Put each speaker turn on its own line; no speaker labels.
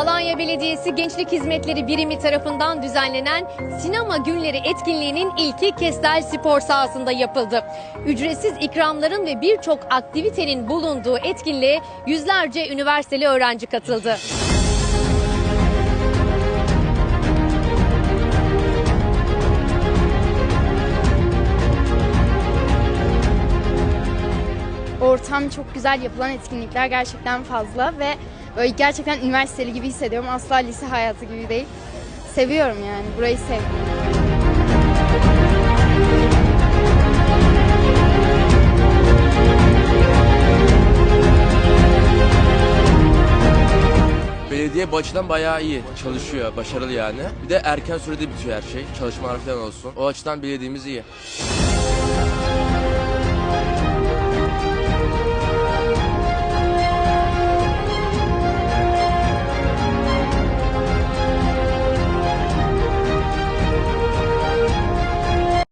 Konya Belediyesi Gençlik Hizmetleri Birimi tarafından düzenlenen Sinema Günleri etkinliğinin ilki Kestel Spor sahasında yapıldı. Ücretsiz ikramların ve birçok aktivitenin bulunduğu etkinliğe yüzlerce üniversiteli öğrenci katıldı.
Ortam çok güzel, yapılan etkinlikler gerçekten fazla ve böyle gerçekten üniversiteli gibi hissediyorum. Asla lise hayatı gibi değil. Seviyorum yani, burayı sevdim.
Belediye bu açıdan bayağı iyi çalışıyor, başarılı yani. Bir de erken sürede bitiyor her şey. Çalışmalar falan olsun. O açıdan belediyemiz iyi.